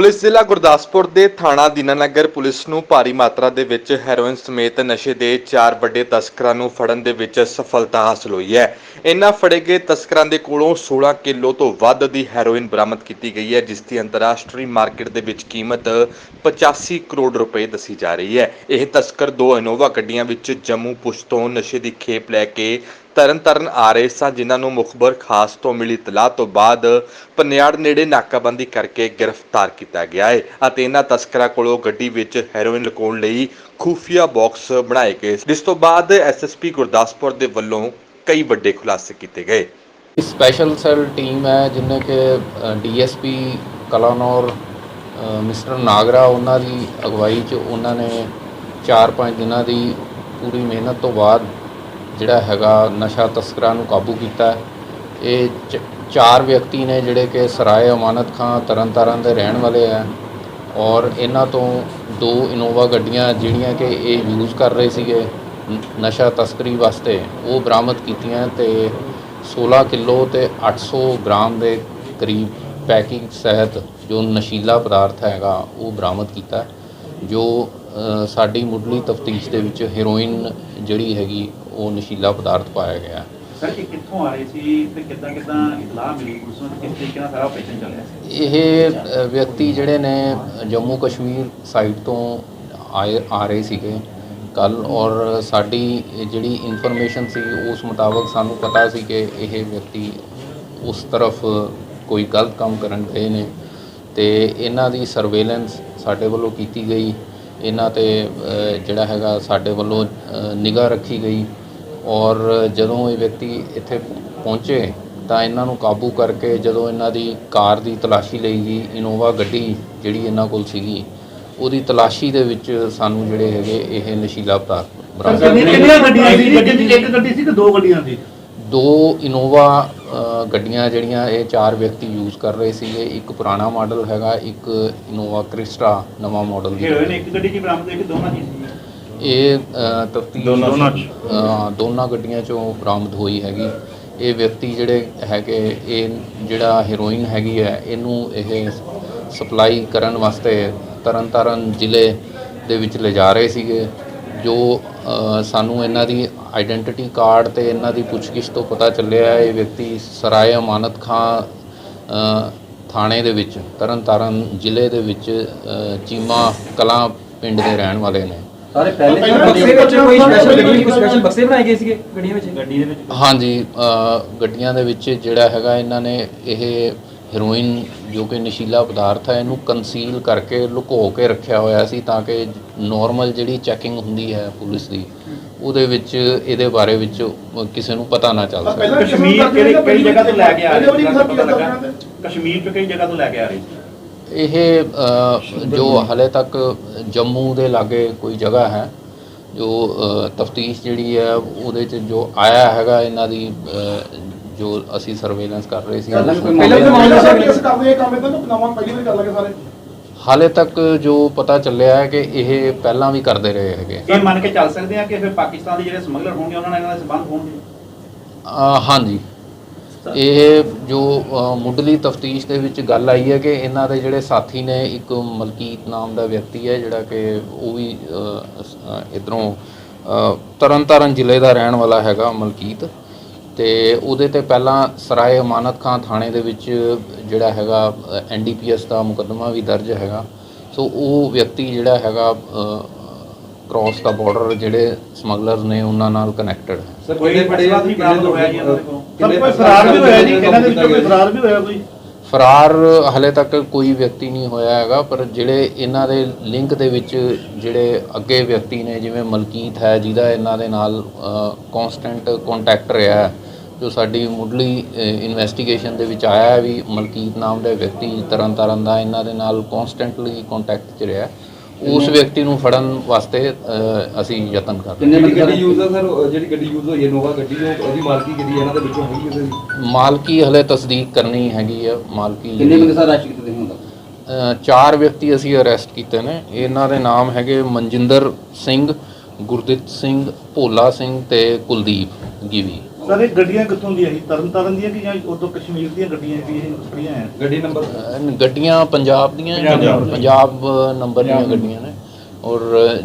Police ਜ਼ਿਲ੍ਹਾ ਗੁਰਦਾਸਪੁਰ ਦੇ ਥਾਣਾ ਦੀਨਾਨਗਰ ਪੁਲਿਸ ਨੂੰ ਭਾਰੀ ਮਾਤਰਾ ਦੇ ਵਿੱਚ ਹੈਰੋਇਨ ਸਮੇਤ ਨਸ਼ੇ ਦੇ ਚਾਰ ਵੱਡੇ ਤਸਕਰਾਂ ਨੂੰ ਫੜਨ ਦੇ ਵਿੱਚ ਸਫਲਤਾ ਹਾਸਲ ਹੋਈ ਹੈ। ਇਨ੍ਹਾਂ ਫੜੇ ਗਏ ਤਸਕਰਾਂ ਦੇ ਕੋਲੋਂ 16 ਕਿਲੋ ਤੋਂ ਵੱਧ ਦੀ ਹੈਰੋਇਨ ਬਰਾਮਦ ਕੀਤੀ ਗਈ ਹੈ, ਜਿਸ ਦੀ ਅੰਤਰਰਾਸ਼ਟਰੀ ਮਾਰਕੀਟ ਦੇ ਵਿੱਚ ਕੀਮਤ 85 ਕਰੋੜ ਰੁਪਏ ਦੱਸੀ ਜਾ ਰਹੀ ਹੈ। ਇਹ ਤਸਕਰ ਦੋ ਇਨੋਵਾ ਗੱਡੀਆਂ ਵਿੱਚ ਜੰਮੂ ਪੁਸ਼ ਤੋਂ ਨਸ਼ੇ ਦੀ ਖੇਪ ਲੈ ਕੇ ਤਰਨਤਾਰਨ ਆ ਰਹੇ ਸਨ, ਜਿਨ੍ਹਾਂ ਨੂੰ ਮੁਖਬਰ ਖਾਸ ਤੋਂ ਮਿਲੀ ਤਲਾਹ ਤੋਂ ਬਾਅਦ ਪਨਿਆੜ ਨੇੜੇ ਨਾਕਾਬੰਦੀ ਕਰਕੇ ਗ੍ਰਿਫਤਾਰ ਕੀਤਾ ਗਿਆ ਹੈ ਅਤੇ ਇਹਨਾਂ ਤਸਕਰਾਂ ਕੋਲੋਂ ਗੱਡੀ ਵਿੱਚ ਹੈਰੋਇਨ ਲੁਕਾਉਣ ਲਈ ਖੂਫੀਆ ਬਾਕਸ ਬਣਾਏ ਗਏ ਜਿਸ ਤੋਂ ਬਾਅਦ ਐਸਐਸਪੀ ਗੁਰਦਾਸਪੁਰ ਦੇ ਵੱਲੋਂ ਕਈ ਵੱਡੇ ਖੁਲਾਸੇ ਕੀਤੇ ਗਏ। ਸਪੈਸ਼ਲ ਸੈੱਲ ਟੀਮ ਹੈ ਜਿਨ੍ਹਾਂ ਕਿ ਡੀਐਸਪੀ ਕਲਾਨੌਰ ਮਿਸਟਰ ਨਾਗਰਾ, ਉਹਨਾਂ ਦੀ ਅਗਵਾਈ 'ਚ ਉਹਨਾਂ ਨੇ 4-5 ਦਿਨਾਂ ਦੀ ਪੂਰੀ ਮਿਹਨਤ ਤੋਂ ਬਾਅਦ ਜਿਹੜਾ ਹੈਗਾ ਨਸ਼ਾ ਤਸਕਰਾਂ ਨੂੰ ਕਾਬੂ ਕੀਤਾ ਇਹ ਚਾਰ ਵਿਅਕਤੀ ਨੇ ਜਿਹੜੇ ਕਿ ਸਰਾਏ ਅਮਾਨਤ ਖਾਂ ਤਰਨਤਾਰਨ ਦੇ ਰਹਿਣ ਵਾਲੇ ਆ ਔਰ ਇਹਨਾਂ ਤੋਂ ਦੋ ਇਨੋਵਾ ਗੱਡੀਆਂ ਜਿਹੜੀਆਂ ਕਿ ਇਹ ਯੂਜ਼ ਕਰ ਰਹੇ ਸੀਗੇ ਨਸ਼ਾ ਤਸਕਰੀ ਵਾਸਤੇ, ਉਹ ਬਰਾਮਦ ਕੀਤੀਆਂ ਤੇ 16 ਕਿਲੋ ਤੇ 800 ਗ੍ਰਾਮ ਦੇ ਕਰੀਬ ਪੈਕਿੰਗ ਸਹਿਤ ਜੋ ਨਸ਼ੀਲਾ ਪਦਾਰਥ ਹੈਗਾ, ਉਹ ਬਰਾਮਦ ਕੀਤਾ। ਜੋ ਸਾਡੀ ਮੁੱਢਲੀ ਤਫਤੀਸ਼ ਦੇ ਵਿੱਚ ਹੈਰੋਇਨ ਜਿਹੜੀ ਹੈਗੀ ਉਹ ਨਸ਼ੀਲਾ ਪਦਾਰਥ ਪਾਇਆ ਗਿਆ। ਸਰ ਇਹ ਕਿੱਥੋਂ ਆ ਰਹੇ ਸੀ ਤੇ ਕਿੱਦਾਂ ਕਿੱਦਾਂ ਇਤਲਾਹ ਮਿਲੀ ਪੁਲਿਸ ਨੂੰ ਤੇ ਕਿਸ ਤਰੀਕੇ ਨਾਲ ਸਾਰਾ ਆਪਰੇਸ਼ਨ ਚੱਲਿਆ ਸੀ? ਇਹ ਵਿਅਕਤੀ ਜਿਹੜੇ ਨੇ ਜੰਮੂ ਕਸ਼ਮੀਰ ਸਾਈਡ ਤੋਂ ਆਏ ਆ ਰਹੇ ਸੀਗੇ ਕੱਲ ਔਰ ਸਾਡੀ ਜਿਹੜੀ ਇਨਫੋਰਮੇਸ਼ਨ ਸੀ ਉਸ ਮੁਤਾਬਕ ਸਾਨੂੰ ਪਤਾ ਸੀ ਕਿ ਇਹ ਵਿਅਕਤੀ ਉਸ ਤਰਫ ਕੋਈ ਗਲਤ ਕੰਮ ਕਰਨ ਗਏ ਨੇ ਤੇ ਇਹਨਾਂ ਦੀ ਸਰਵੇਲੈਂਸ ਸਾਡੇ ਵੱਲੋਂ ਕੀਤੀ ਗਈ। ਇਹਨਾਂ ਤੇ ਜਿਹੜਾ ਹੈਗਾ ਸਾਡੇ ਵੱਲੋਂ ਨਿਗਾਹ ਰੱਖੀ ਗਈ। ਔਰ ਜਦੋਂ ਇਹ ਵਿਅਕਤੀ ਇੱਥੇ ਪਹੁੰਚੇ ਤਾਂ ਇਹਨਾਂ ਨੂੰ ਕਾਬੂ ਕਰਕੇ ਜਦੋਂ ਇਹਨਾਂ ਦੀ ਕਾਰ ਦੀ ਤਲਾਸ਼ੀ ਲਈ ਗਈ ਇਨੋਵਾ ਗੱਡੀ ਜਿਹੜੀ ਇਹਨਾਂ ਕੋਲ ਸੀਗੀ ਉਹਦੀ ਤਲਾਸ਼ੀ ਦੇ ਵਿੱਚ ਸਾਨੂੰ ਜਿਹੜੇ ਹੈਗੇ ਇਹ ਨਸ਼ੀਲਾ ਪਦਾਰਥ ਬਰਾਮਦ ਕਿੰਨੀ ਕਿੰਨੀਆਂ ਗੱਡੀਆਂ ਸੀ? ਇੱਕ ਗੱਡੀ ਸੀ ਕਿ ਦੋ ਗੱਡੀਆਂ ਸੀ? ਦੋ ਇਨੋਵਾ ਗੱਡੀਆਂ ਜਿਹੜੀਆਂ ਇਹ ਚਾਰ ਵਿਅਕਤੀ ਯੂਜ਼ ਕਰ ਰਹੇ ਸੀਗੇ। ਇੱਕ ਪੁਰਾਣਾ ਮਾਡਲ ਹੈਗਾ ਇੱਕ ਇਨੋਵਾ ਕ੍ਰਿਸਟਾ ਨਵਾਂ ਮਾਡਲ ਦੀ ਇੱਕ ਗੱਡੀ 'ਚ ਬਰਾਮਦ ਹੋਈ ਕਿ ਦੋਨਾਂ ਹੀ ਸੀ? ਇਹ ਤਫਤੀਸ਼ ਦੋਨਾਂ 'ਚ। ਦੋਨਾਂ ਗੱਡੀਆਂ ਚੋਂ ਬਰਾਮਦ ਹੋਈ ਹੈਗੀ ਇਹ ਵਿਅਕਤੀ ਜਿਹੜੇ ਹੈਗੇ ਇਹ ਜਿਹੜਾ ਹੈਰੋਇਨ ਹੈਗੀ ਹੈ ਇਹਨੂੰ ਇਹ ਸਪਲਾਈ ਕਰਨ ਵਾਸਤੇ ਤਰਨਤਾਰਨ ਜ਼ਿਲ੍ਹੇ ਦੇ ਵਿੱਚ ਲਿਜਾ ਰਹੇ ਸੀਗੇ ਜੋ ਅ, ਸਾਨੂੰ ਇਹਨਾਂ ਦੀ ਆਇਡੈਂਟੀਟੀ ਕਾਰਡ ਤੇ ਇਹਨਾਂ ਦੀ ਪੁੱਛਗਿੱਛ ਤੋਂ ਪਤਾ ਚੱਲਿਆ ਇਹ ਵਿਅਕਤੀ ਸਰਾਏ ਅਮਾਨਤ ਖਾਂ ਅ, ਥਾਣੇ ਦੇ ਵਿੱਚ ਤਰਨਤਾਰਨ ਜ਼ਿਲ੍ਹੇ ਦੇ ਵਿੱਚ ਅ, ਚੀਮਾ ਕਲਾਂ ਪਿੰਡ ਦੇ ਰਹਿਣ ਵਾਲੇ ਨੇ ਸਾਰੇ ਪਹਿਲੇ ਪਹਿਲਾਂ ਬਕਸੇ ਵਿੱਚ ਬੱਚੇ ਕੋਈ ਬੱਚੇ ਸਪੈਸ਼ਲ ਗੱਡੀ ਬੱਚੇ ਕੋਈ ਸਪੈਸ਼ਲ ਬਕਸੇ ਬਣਾਏ ਗਏ ਸੀਗੇ ਗੱਡੀਆਂ ਵਿੱਚ? ਗੱਡੀ ਦੇ ਵਿੱਚ। ਹਾਂਜੀ ਅ, ਗੱਡੀਆਂ ਦੇ ਵਿੱਚ ਜਿਹੜਾ ਹੈਗਾ ਇਹਨਾਂ ਨੇ ਇਹ ਹੈਰੋਇਨ ਜੋ ਕਿ ਨਸ਼ੀਲਾ ਪਦਾਰਥ ਹੈ ਇਹਨੂੰ ਕੰਸੀਲ ਕਰਕੇ ਲੁਕੋ ਕੇ ਰੱਖਿਆ ਹੋਇਆ ਸੀ ਤਾਂ ਕਿ ਨਾਰਮਲ ਜਿਹੜੀ ਚੈਕਿੰਗ ਹੁੰਦੀ ਹੈ ਪੁਲਿਸ ਦੀ ਉਹਦੇ ਵਿੱਚ ਇਹਦੇ ਬਾਰੇ ਵਿੱਚ ਕਿਸੇ ਨੂੰ ਪਤਾ ਨਾ ਚੱਲ ਸਕੇ। ਪਹਿਲਾਂ ਕਸ਼ਮੀਰ ਕਿਹੜੀ ਕਿਹੜੀ ਜਗ੍ਹਾ ਤੋਂ ਲੈ ਕੇ ਆ ਰਹੇ ਸੀ? ਕਸ਼ਮੀਰ ਤੋਂ ਕਿਹੜੀ ਜਗ੍ਹਾ ਤੋਂ ਲੈ ਕੇ ਆ ਰਹੇ ਸੀ? ਇਹ ਜੋ ਹਲੇ ਤੱਕ ਜੰਮੂ ਦੇ ਲਾਗੇ ਕੋਈ ਜਗ੍ਹਾ ਹੈ ਜੋ ਤਫਤੀਸ਼ ਜਿਹੜੀ ਹੈ ਉਹਦੇ ਚ ਜੋ ਆਇਆ ਹੈਗਾ ਇਹਨਾਂ ਦੀ ਜੋ ਅਸੀਂ ਸਰਵੇਲੈਂਸ ਕਰ ਰਹੇ ਸੀ ਹਾਲੇ ਤੱਕ ਜੋ ਪਤਾ ਚੱਲਿਆ ਹੈ ਕਿ ਇਹ ਪਹਿਲਾਂ ਵੀ ਕਰਦੇ ਰਹੇ ਹੈਗੇ। ਇਹ ਮੰਨ ਕੇ ਚੱਲ ਸਕਦੇ ਆ ਕਿ ਫਿਰ ਪਾਕਿਸਤਾਨ ਦੇ ਜਿਹੜੇ ਸਮਗਲਰ ਹੋਣਗੇ ਉਹਨਾਂ ਨਾਲ ਇਹਨਾਂ ਦੇ ਸੰਬੰਧ ਹੋਣਗੇ? ਹਾਂਜੀ। ਇਹ ਜੋ ਮੁੱਢਲੀ ਤਫਤੀਸ਼ ਦੇ ਵਿੱਚ ਗੱਲ ਆਈ ਹੈ ਕਿ ਇਹਨਾਂ ਦੇ ਜਿਹੜੇ ਸਾਥੀ ਨੇ ਇੱਕ ਮਲਕੀਤ ਨਾਮ ਦਾ ਵਿਅਕਤੀ ਹੈ ਜਿਹੜਾ ਕਿ ਉਹ ਵੀ ਇਧਰੋਂ ਤਰਨਤਾਰਨ ਜ਼ਿਲ੍ਹੇ ਦਾ ਰਹਿਣ ਵਾਲਾ ਹੈਗਾ ਮਲਕੀਤ ਤੇ ਉਹਦੇ ਤੇ ਪਹਿਲਾਂ ਸਰਾਏ ਅਮਾਨਤ ਖਾਂ ਥਾਣੇ ਦੇ ਵਿੱਚ ਜਿਹੜਾ ਹੈਗਾ ਐਨਡੀਪੀਐਸ ਦਾ ਮੁਕੱਦਮਾ ਵੀ ਦਰਜ ਹੈਗਾ। ਸੋ ਉਹ ਵਿਅਕਤੀ ਜਿਹੜਾ ਹੈਗਾ ਕ੍ਰਾਸ ਦਾ ਬਾਰਡਰ ਜਿਹੜੇ ਸਮਗਲਰਸ ਨੇ ਉਹਨਾਂ ਨਾਲ ਕਨੈਕਟਡ ਹੈ। ਸਰ ਕੋਈ ਕਿੰਨੇ ਬੜੇ ਕੋਈ ਫਰਾਰ ਵੀ ਹੋਇਆ ਜੀ ਇਹਨਾਂ ਦੇ ਵਿੱਚੋਂ ਕੋਈ ਫਰਾਰ ਵੀ ਹੋਇਆ ਕੋਈ? ਫਰਾਰ ਹਲੇ ਤੱਕ ਕੋਈ ਵਿਅਕਤੀ ਨਹੀਂ ਹੋਇਆ ਹੈਗਾ ਪਰ ਜਿਹੜੇ ਇਹਨਾਂ ਦੇ ਲਿੰਕ ਦੇ ਵਿੱਚ ਜਿਹੜੇ ਅੱਗੇ ਵਿਅਕਤੀ ਨੇ ਜਿਵੇਂ ਮਲਕੀਤ ਹੈ ਜਿਹਦਾ ਇਹਨਾਂ ਦੇ ਨਾਲ ਕਨਸਟੈਂਟ ਕੰਟੈਕਟ ਰਿਹਾ ਹੈ, ਜੋ ਸਾਡੀ ਮੁੱਢਲੀ ਇਨਵੈਸਟੀਗੇਸ਼ਨ ਦੇ ਵਿੱਚ ਆਇਆ ਵੀ ਮਲਕੀਤ ਨਾਮ ਦਾ ਵਿਅਕਤੀ ਤਰਨ ਤਾਰਨ ਦਾ ਇਹਨਾਂ ਦੇ ਨਾਲ ਕਨਸਟੈਂਟਲੀ ਕੰਟੈਕਟ 'ਚ ਰਿਹਾ। ਉਸ ਵਿਅਕਤੀ ਨੂੰ ਫੜਨ ਵਾਸਤੇ ਅ, ਅਸੀਂ ਯਤਨ ਕਰ ਰਹੇ ਕਿੰਨੇ ਜਿਹੜੀ ਗੱਡੀ ਯੂਜ਼ ਆ ਸਰ? ਜਿਹੜੀ ਗੱਡੀ ਯੂਜ਼ ਹੋਈ ਹੈ ਨੋਵਾ ਗੱਡੀ ਉਹ ਉਹਦੀ ਮਾਲਕੀ ਕਿਹਦੀ ਹੈ? ਇਹਨਾਂ ਦੇ ਵਿੱਚੋਂ ਹੋਈ ਕਿਸੇ ਦੀ ਹਾਂ ਮਾਲਕੀ ਹਲੇ ਤਸਦੀਕ ਕਰਨੀ ਹੈਗੀ ਆ ਮਾਲਕੀ ਕਿੰਨੇ ਜਿਹੜੀ- ਬੰਦੇ ਸਰ ਅਰੈਸਟ ਕੀਤੇ ਹੁਣ ਅ, ਚਾਰ ਵਿਅਕਤੀ ਅਸੀਂ ਅਰੈਸਟ ਕੀਤੇ ਨੇ। ਇਹਨਾਂ ਦੇ ਨਾਮ ਹੈਗੇ ਮਨਜਿੰਦਰ ਸਿੰਘ ਗੁਰਦਿੱਤ ਸਿੰਘ ਭੋਲਾ ਸਿੰਘ ਤੇ ਕੁਲਦੀਪ ਗਿਵੀ ਸਰ ਇਹ ਗੱਡੀਆਂ ਕਿੱਥੋਂ ਦੀਆਂ ਸੀ ਤਰਨ ਤਾਰਨ ਦੀਆਂ ਕਿ ਜਾਂ ਉਦੋਂ ਕਸ਼ਮੀਰ ਦੀਆਂ ਗੱਡੀਆਂ ਵੀ ਇਹ ਖੜੀਆਂ ਆ ਗੱਡੀ ਨੰਬਰ? ਗੱਡੀਆਂ ਪੰਜਾਬ ਦੀਆਂ ਪੰਜਾਬ। ਦੀਆਂ। ਪੰਜਾਬ ਨੰਬਰ ਦੀਆਂ ਗੱਡੀਆਂ ਨੇ? ਔਰ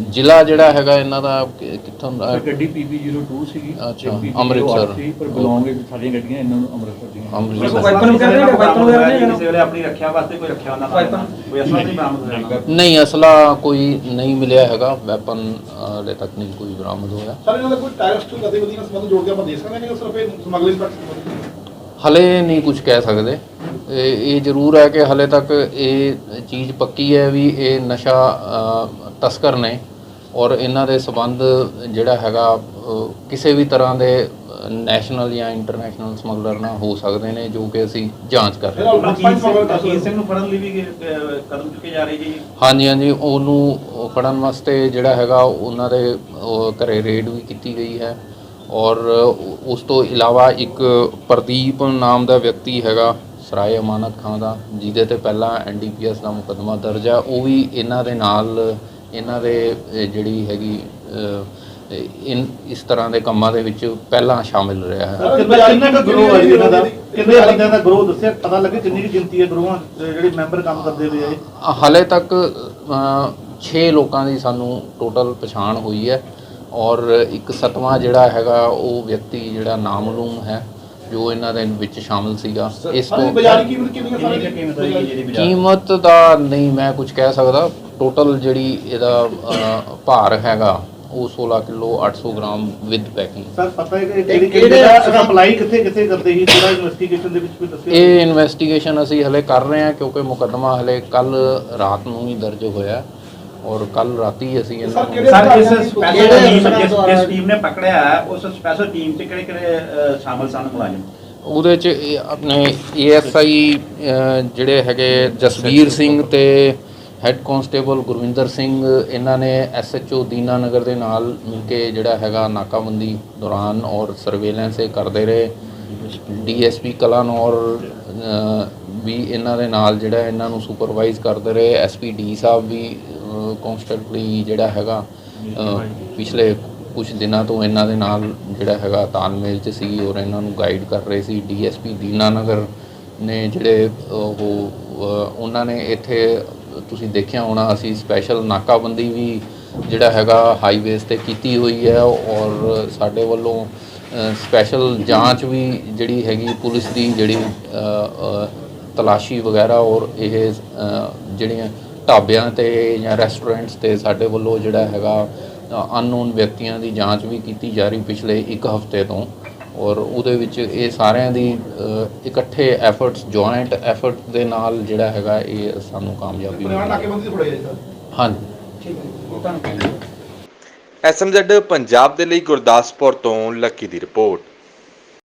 ਜ਼ਿਲ੍ਹਾ ਜਿਹੜਾ ਹੈਗਾ ਇਹਨਾਂ ਦਾ ਕਿ- ਕਿੱਥੋਂ ਦਾ? ਗੱਡੀ PB02 ਸੀਗੀ। ਅੱਛਾ, ਤੇ PB08 ਅੰਮ੍ਰਿਤਸਰ। ਸੀ, ਪਰ ਬਿਲੋਂਗ ਸਾਰੀਆਂ ਗੱਡੀਆਂ ਇਹਨਾਂ ਨੂੰ ਅੰਮ੍ਰਿਤਸਰ ਦੀਆਂ। ਅੰਮ੍ਰਿਤਸਰ। ਵਾਈਪਰ ਨੂੰ ਕਹਿੰਦੇ ਨੇ? ਵਾਈਪਰ ਵਗੈਰਾ ਨਹੀਂ ਕਿਸੇ ਵੇਲੇ ਆਪਣੀ ਰੱਖਿਆ ਵਾਸਤੇ ਕੋਈ ਰੱਖਿਆ ਹੁੰਦਾ ਵਾਈਪਰ। ਨਾਲ ਕੋਈ ਅਸਲਾ ਨਹੀਂ ਬਰਾਮਦ ਹੋਇਆ। ਨਹੀਂ ਅਸਲਾ ਕੋਈ ਨਹੀਂ ਮਿਲਿਆ ਹੈਗਾ। ਵੈਪਨ ਹਲੇ ਤੱਕ ਨਹੀਂ ਕੋਈ ਬਰਾਮਦ ਹੋਇਆ। ਸਰ ਇਹਨਾਂ ਦਾ ਕੋਈ ਟੈਰਰਿਸਟ ਗਤੀਵਿਧੀ ਨਾਲ ਸੰਬੰਧ ਜੋੜ ਕੇ ਆਪਾਂ ਦੇਖ ਸਕਦੇ ਹਾਂ ਕਿ ਸਿਰਫ ਇਹ ਸਮਗਲਿੰਗ ਤੱਕ ਹਲੇ ਨਹੀਂ ਕੁਝ ਕਹਿ ਸਕਦੇ। ਇਹ ਜ਼ਰੂਰ ਹੈ ਕਿ ਹਲੇ ਤੱਕ ਇਹ ਚੀਜ਼ ਪੱਕੀ ਹੈ ਵੀ ਇਹ ਨਸ਼ਾ ਤਸਕਰ ਨੇ ਔਰ ਇਹਨਾਂ ਦੇ ਸਬੰਧ ਜਿਹੜਾ ਹੈਗਾ ਕਿਸੇ ਵੀ ਤਰ੍ਹਾਂ ਦੇ ਨੈਸ਼ਨਲ ਜਾਂ ਇੰਟਰਨੈਸ਼ਨਲ ਸਮਗਲਰ ਨਾਲ ਹੋ ਸਕਦੇ ਨੇ ਜੋ ਕਿ ਅਸੀਂ ਜਾਂਚ ਕਰ ਰਹੇ ਹਾਂ। ਮਲਕੀਤ ਸਿੰਘ ਮਲਕੀਤ ਸਿੰਘ ਨੂੰ ਫੜਨ ਲਈ ਵੀ ਅਹ, ਕਦਮ ਚੁੱਕੇ ਜਾ ਰਹੇ ਜੀ? ਹਾਂਜੀ ਹਾਂਜੀ ਉਹਨੂੰ ਫੜਨ ਵਾਸਤੇ ਜਿਹੜਾ ਹੈਗਾ ਉਹਨਾਂ ਦੇ ਘਰੇ ਰੇਡ ਵੀ ਕੀਤੀ ਗਈ ਹੈ ਔਰ ਉਸ ਤੋਂ ਇਲਾਵਾ ਇੱਕ ਪ੍ਰਦੀਪ ਨਾਮ ਦਾ ਵਿਅਕਤੀ ਹੈਗਾ ਸਰਾਏ ਅਮਾਨਤ ਖਾਂ ਦਾ ਜਿਹਦੇ ਤੇ ਪਹਿਲਾਂ ਐਨਡੀਪੀਐਸ ਦਾ ਮੁਕੱਦਮਾ ਦਰਜ ਹੈ ਉਹ ਵੀ ਇਹਨਾਂ ਦੇ ਨਾਲ ਇਹਨਾਂ ਦੇ ਜਿਹੜੀ ਹੈਗੀ ਇਨ ਇਸ ਤਰ੍ਹਾਂ ਦੇ ਕੰਮਾਂ ਦੇ ਵਿੱਚ ਪਹਿਲਾਂ ਸ਼ਾਮਿਲ ਰਿਹਾ ਹੈ। ਕਿੰਨਾ ਕੁ ਗਰੋਹ ਹੈ ਜੀ ਇਹਨਾਂ ਦਾ? ਕਿੰਨੇ ਬੰਦਿਆਂ ਦਾ ਗਰੋਹ ਦੱਸਿਆ? ਪਤਾ ਲੱਗੇ ਕਿੰਨੀ ਕੁ ਗਿਣਤੀ ਹੈ ਗਰੋਹਾਂ ਅਹ ਜਿਹੜੇ ਮੈਂਬਰ ਕੰਮ ਕਰਦੇ ਪਏ ਆ ਇਹ? ਹਾਲੇ ਤੱਕ 6 ਲੋਕਾਂ ਦੀ ਸਾਨੂੰ ਟੋਟਲ ਪਛਾਣ ਹੋਈ ਹੈ ਔਰ ਇੱਕ ਸਤਵਾਂ ਜਿਹੜਾ ਹੈਗਾ ਉਹ ਵਿਅਕਤੀ ਜਿਹੜਾ ਨਾਮਲੂਮ ਹੈ ਜੋ ਇਹਨਾਂ ਦੇ ਵਿੱਚ ਸ਼ਾਮਲ ਸੀਗਾ ਇਸ ਤੋਂ ਬਾਜ਼ਾਰੀ ਕੀਮਤ ਕਿੰਨੀ ਸਾਰੇ ਕੁ ਕੀਮਤ ਹੈ ਜੀ ਜਿਹੜੀ ਬਾਜ਼ਾਰ? ਕੀਮਤ ਦਾ ਨਹੀਂ ਮੈਂ ਕੁਝ ਕਹਿ ਸਕਦਾ। ਟੋਟਲ ਜਿਹੜੀ ਇਹਦਾ ਅ, ਭਾਰ ਹੈਗਾ ਉਹ 16 kilo 800 gram with packing sir ਪਤਾ ਹੈ ਕਿ ਕਿਹੜੀ ਕਿਹੜੀ ਸਪਲਾਈ ਕਿੱਥੇ ਕਿੱਥੇ ਕਰਦੇ ਸੀ? ਥੋੜਾ ਇਨਵੈਸਟੀਗੇਸ਼ਨ ਦੇ ਵਿੱਚ ਵੀ ਦੱਸਿਓ ਇਹ ਇਨਵੈਸਟੀਗੇਸ਼ਨ ਅਸੀਂ ਹਲੇ ਕਰ ਰਹੇ ਹਾਂ ਕਿਉਂਕਿ ਮੁਕੱਦਮਾ ਹਲੇ ਕੱਲ ਰਾਤ ਨੂੰ ਹੀ ਦਰਜ ਹੋਇਆ। ਔਰ ਕੱਲ ਰਾਤੀ ਅਸੀਂ ਇਹਨਾਂ ਨੂੰ ਸਰ ਇਸ ਸਪੈਸ਼ਲ ਟੀਮ ਅਫਸਰਾਂ ਜਿਸ ਦੁਆਰਾ- ਜਿਸ ਟੀਮ ਨੇ ਪਕੜਿਆ ਹੈ, ਉਸ ਸਪੈਸ਼ਲ ਟੀਮ 'ਚ ਕਿਹੜੇ ਕਿਹੜੇ ਅਹ, ਸ਼ਾਮਲ ਸਨ ਮੁਲਾਜ਼ਮ? ਉਹਦੇ ਚ ਇਹ ਆਪਣੇ ਏਐਸਆਈ ਜਿਹੜੇ ਹੈਗੇ ਜਸਵੀਰ ਸਿੰਘ ਤੇ ਹੈੱਡ ਕਾਂਸਟੇਬਲ ਗੁਰਵਿੰਦਰ ਸਿੰਘ ਇਹਨਾਂ ਨੇ ਐਸਐਚਓ ਦੀਨਾਨਗਰ ਦੇ ਨਾਲ ਮਿਲ ਕੇ ਜਿਹੜਾ ਹੈਗਾ ਨਾਕਾਬੰਦੀ ਦੌਰਾਨ ਔਰ ਸਰਵੇਲੈਂਸ ਇਹ ਕਰਦੇ ਰਹੇ। ਡੀਐਸਪੀ ਕਲਾਨੌਰ ਅ, ਵੀ ਇਹਨਾਂ ਦੇ ਨਾਲ ਜਿਹੜਾ ਇਹਨਾਂ ਨੂੰ ਸੁਪਰਵਾਈਜ਼ ਕਰਦੇ ਰਹੇ। ਐਸਪੀ ਡੀ ਸਾਹਿਬ ਵੀ ਕਨਸਟੈਂਟਲੀ ਜਿਹੜਾ ਹੈਗਾ ਪਿਛਲੇ ਕੁਝ ਦਿਨਾਂ ਤੋਂ ਇਹਨਾਂ ਦੇ ਨਾਲ ਜਿਹੜਾ ਹੈਗਾ ਤਾਲਮੇਲ 'ਚ ਸੀ ਔਰ ਇਹਨਾਂ ਨੂੰ ਗਾਈਡ ਕਰ ਰਹੇ ਸੀ। ਡੀਐਸਪੀ ਦੀਨਾਨਗਰ ਨੇ ਜਿਹੜੇ ਉਹ ਉਹਨਾਂ ਨੇ ਇੱਥੇ, ਤੁਸੀਂ ਦੇਖਿਆ ਹੋਣਾ, ਅਸੀਂ ਸਪੈਸ਼ਲ ਨਾਕਾਬੰਦੀ ਵੀ ਜਿਹੜਾ ਹੈਗਾ ਹਾਈਵੇਜ਼ ਤੇ ਕੀਤੀ ਹੋਈ ਹੈ ਔਰ ਸਾਡੇ ਵੱਲੋਂ ਸਪੈਸ਼ਲ ਜਾਂਚ ਵੀ ਜਿਹੜੀ ਹੈਗੀ ਪੁਲਿਸ ਦੀ ਜਿਹੜੀ ਤਲਾਸ਼ੀ ਵਗੈਰਾ ਔਰ ਇਹ ਜਿਹੜੀਆਂ ਢਾਬਿਆਂ ਤੇ ਜਾਂ ਰੈਸਟੋਰੈਂਟਸ ਤੇ ਸਾਡੇ ਵੱਲੋਂ ਜਿਹੜਾ ਹੈਗਾ ਅਨਨੋਨ ਵਿਅਕਤੀਆਂ ਦੀ ਜਾਂਚ ਵੀ ਕੀਤੀ ਜਾ ਰਹੀ ਪਿਛਲੇ ਇੱਕ ਹਫ਼ਤੇ ਤੋਂ ਔਰ ਉਹਦੇ ਵਿੱਚ ਇਹ ਸਾਰਿਆਂ ਦੀ ਇਕੱਠੇ ਐਫਰਟਸ ਜੁਆਇੰਟ ਐਫਰਟ ਦੇ ਨਾਲ ਜਿਹੜਾ ਹੈਗਾ ਇਹ ਸਾਨੂੰ ਕਾਮਯਾਬੀ ਮਿਲੀ। ਨਾਕੇਬੰਦੀ ਥੋੜਾ ਜਿਹਾ ਸਰ। ਹਾਂਜੀ। ਐਸਐਮਜ਼ੈਡ ਪੰਜਾਬ ਦੇ ਲਈ ਗੁਰਦਾਸਪੁਰ ਤੋਂ ਲੱਕੀ ਦੀ ਰਿਪੋਰਟ।